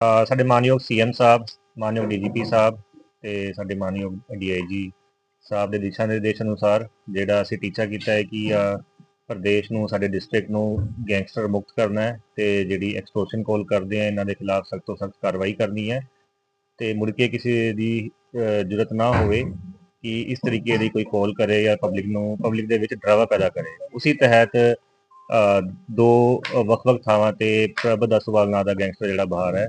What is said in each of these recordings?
ਸਾਡੇ ਮਾਨਯੋਗ ਸੀਐਮ ਸਾਹਿਬ ਮਾਨਯੋਗ ਡੀਜੀਪੀ ਸਾਹਿਬ ਤੇ ਸਾਡੇ ਮਾਨਯੋਗ ਡੀਆਈਜੀ ਸਾਹਿਬ ਦੇ ਦਿਸ਼ਾ ਨਿਰਦੇਸ਼ ਅਨੁਸਾਰ ਜਿਹੜਾ ਅਸੀਂ ਟੀਚਾ ਕੀਤਾ ਹੈ ਕਿ ਅ, ਪ੍ਰਦੇਸ਼ ਨੂੰ ਸਾਡੇ ਡਿਸਟ੍ਰਿਕਟ ਨੂੰ ਗੈਂਗਸਟਰ ਮੁਕਤ ਕਰਨਾ ਹੈ ਤੇ ਜਿਹੜੀ ਐਕਸਟੋਰਸ਼ਨ ਕਾਲ ਕਰਦੇ ਆ ਇਹਨਾਂ ਦੇ ਖਿਲਾਫ ਸਖਤ ਤੋਂ ਸਖਤ ਕਾਰਵਾਈ ਕਰਨੀ ਹੈ ਤੇ ਮੁੜ ਕੇ ਕਿਸੇ ਦੀ ਜ਼ਰੂਰਤ ਨਾ ਹੋਵੇ ਕਿ ਇਸ ਤਰੀਕੇ ਦੀ ਕੋਈ ਕਾਲ ਕਰੇ ਜਾਂ ਪਬਲਿਕ ਨੂੰ ਪਬਲਿਕ ਦੇ ਵਿੱਚ ਡਰਾਵਾ ਪੈਦਾ ਕਰੇ। ਉਸੇ ਤਹਿਤ ਦੋ ਵੱਖ-ਵੱਖ ਥਾਵਾਂ ਤੇ ਪ੍ਰਭ ਦਸਵਾਲ ਨਾਂ ਦਾ ਗੈਂਗਸਟਰ ਜਿਹੜਾ ਬਾਹਰ ਹੈ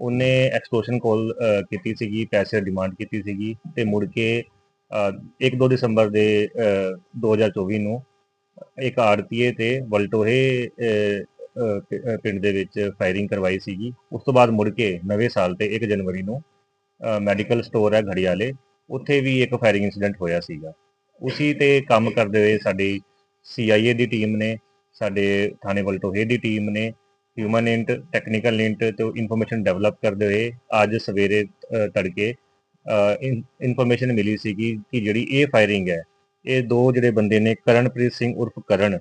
ਉਹਨੇ ਐਕਸਟੋਰਸ਼ਨ ਕਾਲ ਕੀਤੀ ਸੀਗੀ ਪੈਸੇ ਡਿਮਾਂਡ ਕੀਤੀ ਸੀਗੀ ਤੇ ਮੁੜ ਕੇ 1-2 ਦਸੰਬਰ ਦੇ ਅ, 2024 ਨੂੰ ਇੱਕ ਆੜਤੀਏ ਤੇ ਵਲਟੋਹੇ ਪਿੰਡ ਦੇ ਵਿੱਚ ਫਾਇਰਿੰਗ ਕਰਵਾਈ ਸੀਗੀ। ਉਸ ਤੋਂ ਬਾਅਦ ਮੁੜ ਕੇ ਨਵੇਂ ਸਾਲ ਤੇ 1 ਜਨਵਰੀ ਨੂੰ ਮੈਡੀਕਲ ਸਟੋਰ ਹੈ ਘੜਿਆਲੇ ਉੱਥੇ ਵੀ ਇੱਕ ਫਾਇਰਿੰਗ ਇਨਸੀਡੈਂਟ ਹੋਇਆ ਸੀਗਾ। ਉਸੀ ਤੇ ਕੰਮ ਕਰਦੇ ਹੋਏ ਸਾਡੀ ਸੀਆਈਏ ਦੀ ਟੀਮ ਨੇ ਸਾਡੇ ਥਾਣੇ ਵਲਟੋਹੇ ਦੀ ਟੀਮ ਨੇ ਹਿਊਮਨ ਇੰਟ ਟੈਕਨੀਕਲ ਇੰਟ ਤੇ ਇਨਫੋਰਮੇਸ਼ਨ ਡਿਵੈਲਪ ਕਰਦੇ ਹੋਏ ਅੱਜ ਸਵੇਰੇ ਅ, ਤੜਕੇ ਇਨਫੋਰਮੇਸ਼ਨ ਮਿਲੀ ਸੀਗੀ ਕਿ ਜਿਹੜੀ ਇਹ ਫਾਇਰਿੰਗ ਹੈ ਇਹ ਦੋ ਜਿਹੜੇ ਬੰਦੇ ਨੇ ਕਰਨਪ੍ਰੀਤ ਸਿੰਘ ਉਰਫ ਕਰਨ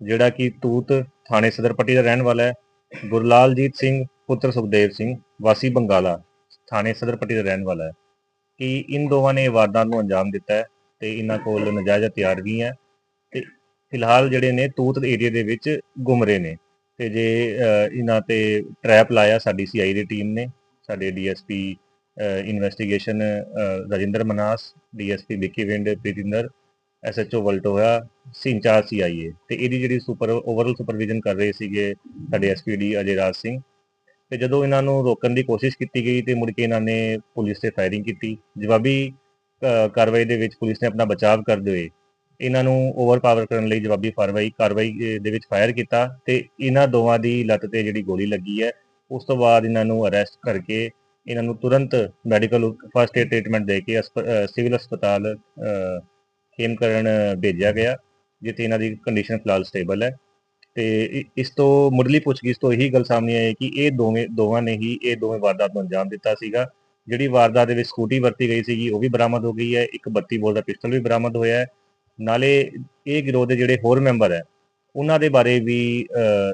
ਜਿਹੜਾ ਕਿ ਤੂਤ ਥਾਣੇ ਸਦਰਪੱਟੀ ਦਾ ਰਹਿਣ ਵਾਲਾ ਹੈ ਗੁਰਲਾਲਜੀਤ ਸਿੰਘ ਪੁੱਤਰ ਸੁਖਦੇਵ ਸਿੰਘ ਵਾਸੀ ਬੰਗਾਲਾ ਥਾਣੇ ਸਦਰਪੱਟੀ ਦਾ ਰਹਿਣ ਵਾਲਾ ਹੈ। ਕਿ ਇਨ ਦੋਵਾਂ ਨੇ ਇਹ ਵਾਰਦਾਤ ਨੂੰ ਅੰਜਾਮ ਦਿੱਤਾ ਹੈ ਤੇ ਇਹਨਾਂ ਕੋਲ ਨਜਾਇਜ਼ ਹਥਿਆਰ ਵੀ ਹੈ ਤੇ ਫਿਲਹਾਲ ਜਿਹੜੇ ਨੇ ਤੂਤ ਏਰੀਆ ਦੇ ਵਿੱਚ ਗੁੰਮ ਰਹੇ ਨੇ। ਤੇ ਜੇ ਇਹਨਾਂ ਤੇ ਟਰੈਪ ਲਾਇਆ ਸਾਡੀ ਸੀਆਈ ਦੀ ਟੀਮ ਨੇ, ਸਾਡੇ DSP investigation Rajinder Manas DSP Vicky wind Pritinder SHO Valtoha, ਸਿੰਚਾਰ ਸੀਆਈਏ ਤੇ ਇਹਦੀ ਜਿਹੜੀ ਸੁਪਰ ਓਵਰਆਲ ਸੁਪਰਵਿਜ਼ਨ ਕਰ ਰਹੇ ਸੀਗੇ ਸਾਡੇ ਐਸਪੀਡੀ ਅਜੇ ਰਾਜ ਸਿੰਘ। ਤੇ ਜਦੋਂ ਇਹਨਾਂ ਨੂੰ ਰੋਕਣ ਦੀ ਕੋਸ਼ਿਸ਼ ਕੀਤੀ ਗਈ ਤੇ ਮੁੜ ਕੇ ਇਹਨਾਂ ਨੇ ਪੁਲਿਸ ਤੇ ਫਾਇਰਿੰਗ ਕੀਤੀ। ਜਵਾਬੀ ਕਾਰਵਾਈ ਦੇ ਵਿੱਚ ਪੁਲਿਸ ਨੇ ਆਪਣਾ ਬਚਾਅ ਕਰਦੇ ਹੋਏ ਇਹਨਾਂ ਨੂੰ ਓਵਰਪਾਵਰ ਕਰਨ ਲਈ ਜਵਾਬੀ ਫਾਰਵਾਈ ਕਾਰਵਾਈ ਦੇ ਵਿੱਚ ਫਾਇਰ ਕੀਤਾ ਤੇ ਇਹਨਾਂ ਦੋਵਾਂ ਦੀ ਲੱਤ ਤੇ ਜਿਹੜੀ ਗੋਲੀ ਲੱਗੀ ਹੈ ਉਸ ਤੋਂ ਬਾਅਦ ਇਹਨਾਂ ਨੂੰ ਅਰੈਸਟ ਕਰਕੇ ਇਹਨਾਂ ਨੂੰ ਤੁਰੰਤ ਮੈਡੀਕਲ ਫਸਟ ਏਡ ਟ੍ਰੀਟਮੈਂਟ ਦੇ ਕੇ ਹਸਪ- ਸਿਵਲ ਹਸਪਤਾਲ ਅ, ਖੇਮਕਰਨ ਭੇਜਿਆ ਗਿਆ ਜਿੱਥੇ ਇਹਨਾਂ ਦੀ ਕੰਡੀਸ਼ਨ ਫਿਲਹਾਲ ਸਟੇਬਲ ਹੈ। ਤੇ ਇਸ ਤੋਂ ਮੁੱਢਲੀ ਪੁੱਛਗਿੱਛ ਤੋਂ ਇਹੀ ਗੱਲ ਸਾਹਮਣੇ ਆਈ ਕਿ ਇਹ ਦੋਵੇਂ ਦੋਵਾਂ ਨੇ ਹੀ ਇਹ ਦੋਵੇਂ ਵਾਰਦਾਤ ਨੂੰ ਅੰਜਾਮ ਦਿੱਤਾ ਸੀਗਾ। ਜਿਹੜੀ ਵਾਰਦਾਤ ਦੇ ਵਿੱਚ ਸਕੂਟੀ ਵਰਤੀ ਗਈ ਸੀਗੀ ਉਹ ਵੀ ਬਰਾਮਦ ਹੋ ਗਈ ਹੈ ਇੱਕ 32 ਬੋਲ ਦਾ ਪਿਸਟਲ ਵੀ ਬਰਾਮਦ ਹੋਇਆ ਹੈ। ਨਾਲੇ ਇਹ ਗਿਰੋਹ ਦੇ ਜਿਹੜੇ ਹੋਰ ਮੈਂਬਰ ਹੈ ਉਹਨਾਂ ਦੇ ਬਾਰੇ ਵੀ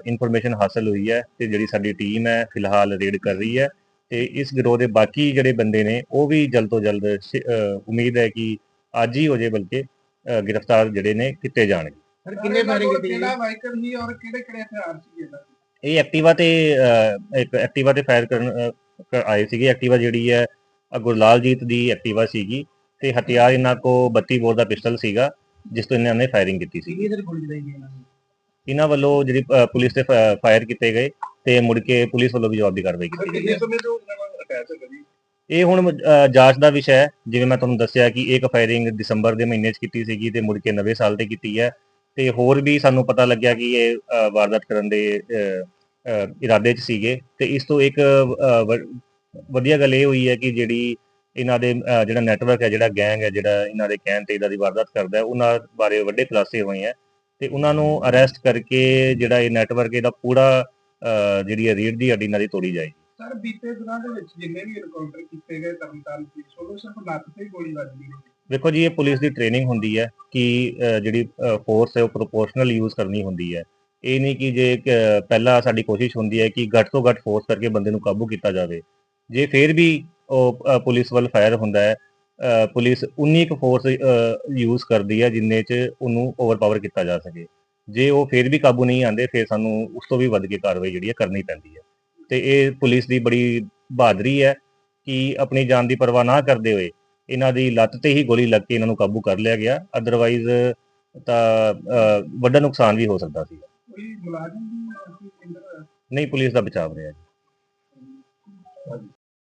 ਇਨਫੋਰਮੇਸ਼ਨ ਹਾਸਲ ਹੋਈ ਹੈ ਤੇ ਜਿਹੜੀ ਸਾਡੀ ਟੀਮ ਹੈ ਫਿਲਹਾਲ ਰੇਡ ਕਰ ਰਹੀ ਹੈ ਤੇ ਇਸ ਗਿਰੋਹ ਦੇ ਬਾਕੀ ਜਿਹੜੇ ਬੰਦੇ ਨੇ ਉਹ ਵੀ ਜਲਦ ਤੋਂ ਜਲਦ ਉਮੀਦ ਹੈ ਕਿ ਅੱਜ ਹੀ ਹੋ ਜੇ ਬਲਕਿ ਗ੍ਰਿਫਤਾਰ ਜਿਹੜੇ ਨੇ ਕੀਤੇ ਜਾਣਗੇ। ਸਰ ਕਿੰਨੇ ਫਾਇਰਿੰਗ ਕੀਤੀ ਜੀ ਕਿਹੜਾ ਵਾਈਕਲ ਸੀ ਔਰ ਕਿਹੜੇ ਕਿਹੜੇ ਹਥਿਆਰ ਸੀ ਇਹਦਾ? ਇਹ ਐਕਟਿਵਾ ਤੇ ਇੱਕ ਐਕਟਿਵਾ ਤੇ ਫਾਇਰ ਕਰਨ ਆਏ ਸੀਗੇ। ਐਕਟਿਵਾ ਜਿਹੜੀ ਹੈ ਗੁਰਲਾਲਜੀਤ ਦੀ ਐਕਟਿਵਾ ਸੀਗੀ ਤੇ ਹਥਿਆਰ ਇਹਨਾਂ ਕੋ 32 ਬੋਰ ਦਾ ਪਿਸਟਲ ਸੀਗਾ। ਜਿਸ ਤੋਂ ਇਹਨਾਂ ਨੇ ਫਾਇਰਿੰਗ ਕੀਤੀ ਸੀ। ਦੇਰ ਗੋਲੀ ਚਲਾਈ ਗਈ ਇਹਨਾਂ ਨੇ? ਇਹਨਾਂ ਵੱਲੋਂ ਜਿਹੜੀ ਅ, ਪੁਲਿਸ ਤੇ ਫਾਇਰ ਕੀਤੇ ਗਏ ਤੇ ਮੁੜ ਕੇ ਪੁਲਿਸ ਵੱਲੋਂ ਵੀ ਜਵਾਬੀ ਕਾਰਵਾਈ ਕੀਤੀ ਗਈ ਕਿੰਨੇ ਸਮੇਂ ਤੋਂ ਇਹਨਾਂ ਨਾਲ ਅਟੈਚ ਹੈ ਜੀ? ਇਹ ਹੁਣ ਅ, ਜਾਂਚ ਦਾ ਵਿਸ਼ਾ ਹੈ। ਜਿਵੇਂ ਮੈਂ ਤੁਹਾਨੂੰ ਦੱਸਿਆ ਕਿ ਇੱਕ ਫਾਇਰਿੰਗ ਦਸੰਬਰ ਦੇ ਮਹੀਨੇ 'ਚ ਕੀਤੀ ਸੀਗੀ ਤੇ ਮੁੜ ਕੇ ਨਵੇਂ ਸਾਲ ਤੇ ਕੀਤੀ ਹੈ। ਤੇ ਹੋਰ ਵੀ ਸਾਨੂੰ ਪਤਾ ਲੱਗਿਆ ਕਿ ਇਹ ਅ, ਵਾਰਦਾਤ ਕਰਨ ਦੇ ਅ, ਅ, ਇਰਾਦੇ 'ਚ ਸੀਗੇ। ਤੇ ਇਸ ਤੋਂ ਇੱਕ ਅ, ਵ- ਵਧੀਆ ਗੱਲ ਇਹ ਹੋਈ ਹੈ ਕਿ ਜਿਹੜੀ ਇਹਨਾਂ ਦੇ ਜਿਹੜਾ ਨੈਟਵਰਕ ਹੈ ਜਿਹੜਾ ਗੈਂਗ ਹੈ ਜਿਹੜਾ ਇਹਨਾਂ ਦੇ ਕਹਿਣ ਤੇ ਇਹਦਾ ਦੀ ਵਾਰਦਾਤ ਕਰਦਾ ਹੈ ਉਹਨਾਂ ਬਾਰੇ ਵੱਡੇ ਖੁਲਾਸੇ ਹੋਏ ਹੈ ਤੇ ਉਹਨਾਂ ਨੂੰ ਅਰੈਸਟ ਕਰਕੇ ਜਿਹੜਾ ਇਹ ਨੈਟਵਰਕ ਇਹਦਾ ਪੂਰਾ ਜਿਹੜੀ ਹੈ ਰੀੜ ਦੀ ਹੱਡੀ ਨਾਲ ਹੀ ਤੋੜੀ ਜਾਏਗੀ। ਸਰ ਬੀਤੇ ਦਿਨਾਂ ਦੇ ਵਿੱਚ ਜਿੰਨੇ ਵੀ ਐਨਕਾਊਂਟਰ ਕੀਤੇ ਗਏ ਤਰਨਤਾਰਨ ਪੁਲਿਸ ਵੱਲੋਂ ਸਿਰਫ ਲੱਤ ਤੇ ਗੋਲੀ ਵੱਜਦੀ ਹੈ ਦੇਖੋ ਜੀ ਇਹ ਪੁਲਿਸ ਦੀ ਟ੍ਰੇਨਿੰਗ ਹੁੰਦੀ ਹੈ ਕਿ ਜਿਹੜੀ ਫੋਰਸ ਹੈ ਉਹ ਪ੍ਰੋਪੋਰਸ਼ਨਲ ਯੂਜ਼ ਕਰਨੀ ਹੁੰਦੀ ਹੈ। ਇਹ ਨਹੀਂ ਕਿ ਜੇ ਪਹਿਲਾਂ ਸਾਡੀ ਕੋਸ਼ਿਸ਼ ਹੁੰਦੀ ਹੈ ਕਿ ਘੱਟ ਤੋਂ ਘੱਟ ਫੋਰਸ ਕਰਕੇ ਬੰਦੇ ਨੂੰ ਕਾਬੂ ਕੀਤਾ ਜਾਵੇ। ਜੇ ਫਿਰ ਵੀ ਉਹ ਪੁਲਿਸ ਵੱਲ ਫਾਇਰ ਹੁੰਦਾ ਹੈ। ਪੁਲਿਸ ਉਨੀ ਕੁ ਫੋਰਸ ਯੂਜ਼ ਕਰਦੀ ਹੈ ਜਿੰਨੇ ਚ ਉਹਨੂੰ ਓਵਰਪਾਵਰ ਕੀਤਾ ਜਾ ਸਕੇ। ਜੇ ਉਹ ਫਿਰ ਵੀ ਕਾਬੂ ਨਹੀਂ ਆਉਂਦੇ ਫਿਰ ਸਾਨੂੰ ਉਸ ਤੋਂ ਵੀ ਵੱਧ ਕੇ ਕਾਰਵਾਈ ਜਿਹੜੀ ਹੈ ਕਰਨੀ ਪੈਂਦੀ ਹੈ। ਤੇ ਇਹ ਪੁਲਿਸ ਦੀ ਬੜੀ ਬਹਾਦਰੀ ਹੈ ਕਿ ਆਪਣੀ ਜਾਨ ਦੀ ਪਰਵਾਹ ਨਾ ਕਰਦੇ ਹੋਏ ਇਹਨਾਂ ਦੀ ਲੱਤ ਤੇ ਹੀ ਗੋਲੀ ਲੱਗ ਕੇ ਇਹਨਾਂ ਨੂੰ ਕਾਬੂ ਕਰ ਲਿਆ ਗਿਆ। ਅਦਰਵਾਈਜ਼ ਤਾਂ ਵੱਡਾ ਨੁਕਸਾਨ ਵੀ ਹੋ ਸਕਦਾ ਸੀ। ਨਹੀਂ ਪੁਲਿਸ ਦਾ ਬਚਾਵ ਰਿਹਾ